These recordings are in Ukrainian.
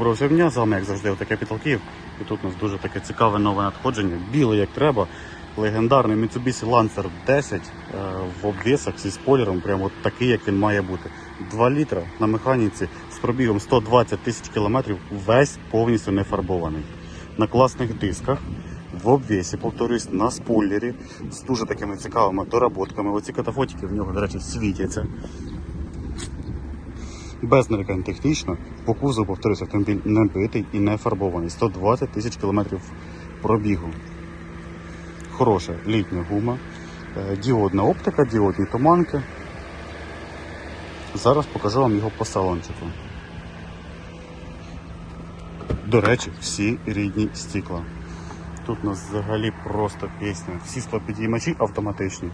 Доброго дня, з вами, як завжди, таке Київ. І тут у нас дуже таке цікаве нове надходження. Білий як треба. Легендарний Mitsubishi Lancer 10 е, в обвісах зі спойлером, прямо такий, як він має бути. 2 літра на механіці з пробігом 120 тисяч кілометрів, весь повністю не фарбований. На класних дисках, в обвісі, повторюсь, на спойлері, з дуже такими цікавими доработками. Оці катафотики в нього, до речі, світяться без нарікань технічно. По кузову, повторюся, автомобіль не битий і не фарбований. 120 тисяч кілометрів пробігу. Хороша літня гума, е, діодна оптика, діодні туманки. Зараз покажу вам його по салончику. До речі, всі рідні стікла. Тут у нас взагалі просто пісня. Всі склопідіймачі автоматичні.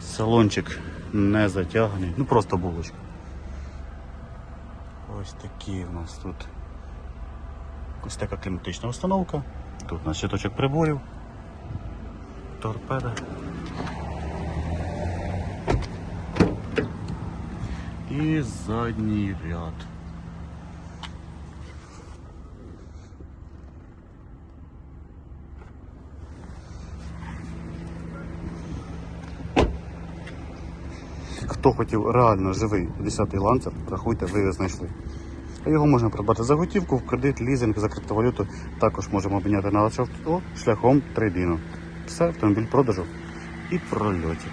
Салончик не затяганий, ну просто булочка. Ось такі у нас тут ось така кліматична установка. Тут у нас щиточок приборів, торпеда. І задній ряд. Хто хотів реально живий 10-й ланцер, рахуйте, ви його знайшли. Його можна придбати за готівку, в кредит, лізинг, за криптовалюту. Також можемо обміняти на авто шляхом трейдину. Все, автомобіль продажу і прольотик.